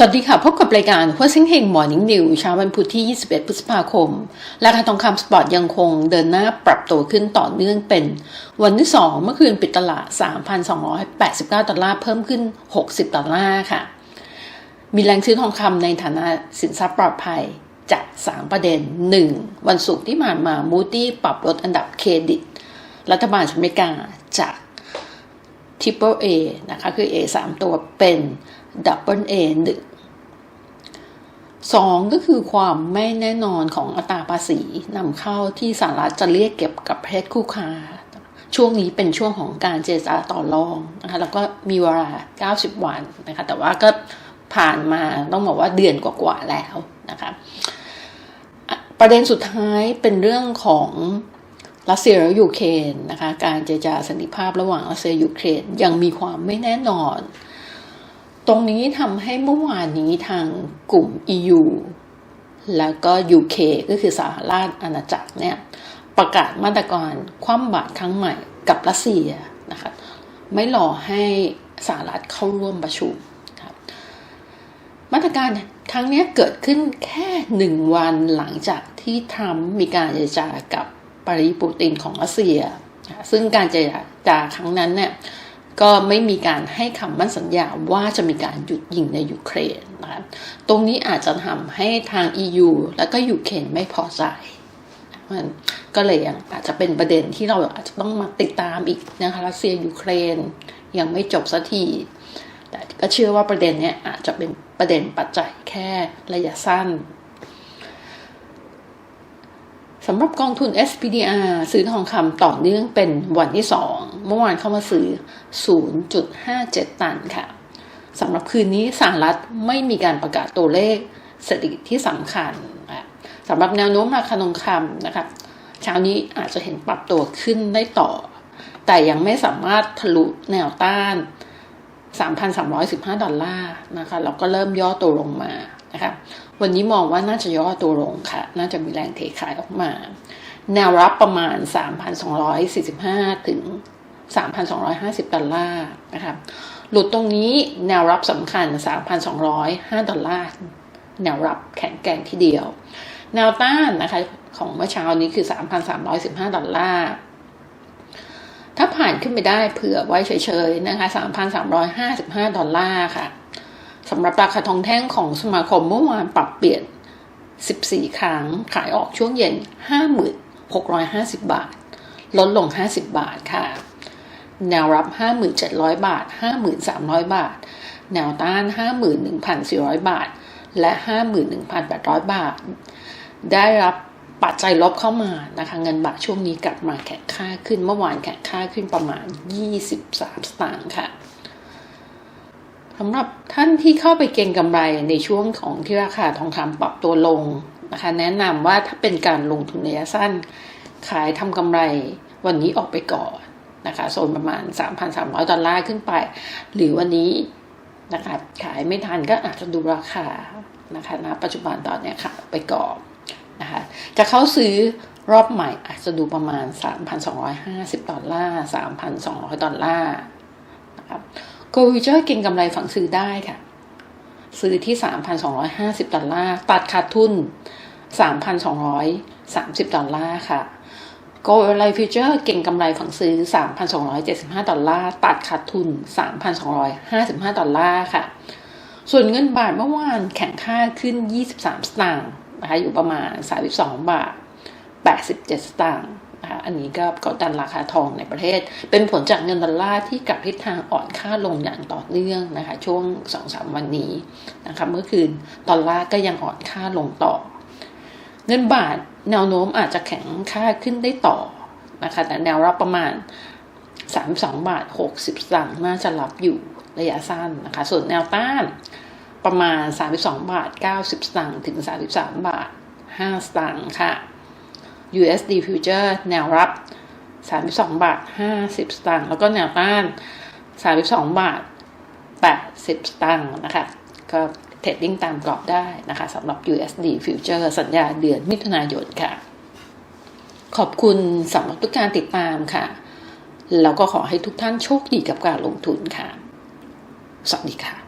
สวัสดีค่ะ พบกับรายการหัวซิงเฮงมอร์นิ่งนิวเช้าวันพุธที่ 21 พฤษภาคม ราคาทองคำสปอร์ตยังคงเดินหน้าปรับตัวขึ้นต่อเนื่องเป็น วันที่ 2 เมื่อคืนปิดตลาด 3,289 ดอลลาร์เพิ่มขึ้น 60 ดอลลาร์ค่ะ มีแรงซื้อทองคำในฐานะสินทรัพย์ปลอดภัยจาก 3 ประเด็น 1. วันศุกร์ที่ผ่านมามูดี้ปรับลดอันดับเครดิต รัฐบาลสหรัฐอเมริกาจาก Triple A นะคะคือ A 3 ตัวเป็น Double A 1 สองก็คือความไม่แน่นอนของอัตราภาษีนำเข้าที่สหรัฐจะเรียกเก็บกับประเทศคู่ค้า ช่วงนี้เป็นช่วงของการเจรจาต่อรองนะคะแล้วก็มีเวลา 90 วันนะคะแต่ว่าก็ผ่านมาต้องบอกว่าเดือนกว่าๆแล้วนะคะประเด็นสุดท้ายเป็นเรื่องของรัสเซียและยูเครนนะคะการเจรจาสันติภาพระหว่างรัสเซียยูเครนยังมีความไม่แน่นอน ตรงนี้ทำให้เมื่อวานนี้ทางกลุ่ม EU แล้วก็ UK ก็คือสหราชอาณาจักรเนี่ยประกาศมาตรการคว่ำบาตรครั้งใหม่กับรัสเซียนะคะไม่รอให้สหรัฐเข้าร่วมประชุมครับมาตรการครั้งนี้เกิดขึ้นแค่หนึ่งวันหลังจากที่ทรัมป์มีการเจรจากับปรีปูตินของรัสเซีย ซึ่งการเจรจาครั้งนั้นเนี่ย ก็ไม่มีการให้คำมั่นสัญญาว่าจะมีการหยุดยิงในยูเครนนะคะตรงนี้อาจจะทำให้ทาง EU และก็ยูเครนไม่พอใจมันก็เลยยังอาจจะเป็นประเด็นที่เราอาจจะต้องมาติดตามอีกนะคะรัสเซียยูเครนยังไม่จบสักทีแต่ก็เชื่อว่าประเด็นเนี้ยอาจจะเป็นประเด็นปัจจัยแค่ระยะสั้นสำหรับกองทุน SPDR ซื้อทองคำต่อเนื่องเป็นวันที่2 เมื่อวานเข้ามาซื้อ 0.57 ตันค่ะสำหรับคืนนี้สหรัฐไม่มีการประกาศตัวเลขเศรษฐกิจที่สำคัญสำหรับแนวโน้มราคาทองคำนะคะเช้านี้อาจจะเห็นปรับตัวขึ้นได้ต่อ แต่ยังไม่สามารถทะลุแนวต้าน 3,315 ดอลลาร์นะคะแล้วก็เริ่มย่อตัวลงมานะคะวันนี้มองว่าน่าจะย่อตัวลงค่ะ น่าจะมีแรงเทขายออกมา แนวรับประมาณ 3,245 ถึง 3,250 ดอลลาร์นะคะหลุดตรงนี้แนวรับสำคัญ 3,205 ดอลลาร์ แนวรับแข็งแกร่งทีเดียว แนวต้านนะคะของเมื่อเช้านี้คือ 3,315 ดอลลาร์ ถ้าผ่านขึ้นไปได้เผื่อไว้เฉยๆนะคะ 3,355 ดอลลาร์ค่ะสำหรับราคาทองแท่งของสมาคมเมื่อวานปรับเปลี่ยน 14 ครั้ง ขายออกช่วงเย็น 5650 บาท ลดลง 50 บาทค่ะ แนวรับ 5700 บาท 5300 บาท แนวต้าน 51,400 บาท และ 51,800 บาท ได้รับปัจจัยลบเข้ามานะคะ เงินบาทช่วงนี้กลับมาแข็งค่าขึ้นเมื่อวานแข็งค่าขึ้นประมาณ 23 สตางค์ค่ะสำหรับท่านที่เข้าไปเก็งกำไรในช่วงของที่ราคาทองคำปรับตัวลงนะคะ แนะนำว่าถ้าเป็นการลงทุนระยะสั้น ขายทำกำไรวันนี้ออกไปก่อน นะคะโซนประมาณ 3,300 ดอลลาร์ขึ้นไป หรือวันนี้นะคะขายไม่ทันก็อาจจะดูราคานะคะณปัจจุบันตอนนี้ค่ะไปก่อนนะคะจะเข้าซื้อรอบใหม่อาจจะดูประมาณ 3,250 ดอลลาร์ 3,200 ดอลลาร์นะครับโกวิเจอร์เก็งกำไรฝั่งซื้อได้ค่ะ ซื้อที่ 3,250 ดอลลาร์ ตัดขาดทุน 3,230 ดอลลาร์ค่ะ โกลไลฟิวเจอร์เก่งกำไรฝั่งซื้อ 3,275 ดอลลาร์ ตัดขาดทุน 3,255 ดอลลาร์ค่ะ ส่วนเงินบาทเมื่อวานแข่งค่าขึ้น 23 สตางค์นะคะอยู่ประมาณ 32 บาท 87 สตางค์นะคะอันนี้ก็กดดันราคาทองในประเทศ เป็นผลจากเงินดอลลาร์ที่กลับทิศทางอ่อนค่าลงอย่างต่อเนื่องนะคะ ช่วงสองสามวันนี้นะคะเมื่อคืนดอลลาร์ก็ยังอ่อนค่าลงต่อ เงินบาทแนวโน้มอาจจะแข็งค่าขึ้นได้ต่อนะคะ แต่แนวรับประมาณ 32 บาท 60สตางค์น่าจะรับอยู่ระยะสั้นนะคะ ส่วนแนวต้านประมาณ 32 บาท 90สตางค์ถึง 33 บาท 5 สตางค์ค่ะ USD Future แนวรับ 32 บาท 50 สตางค์แล้วก็แนวต้าน 32 บาท 80 สตางค์นะคะก็ เทรดดิ้งตามกรอบได้นะคะสำหรับ USD Future สัญญาเดือนมิถุนายนค่ะ ขอบคุณสำหรับทุกการติดตามค่ะ แล้วก็ขอให้ทุกท่านโชคดีกับการลงทุนค่ะ สวัสดีค่ะ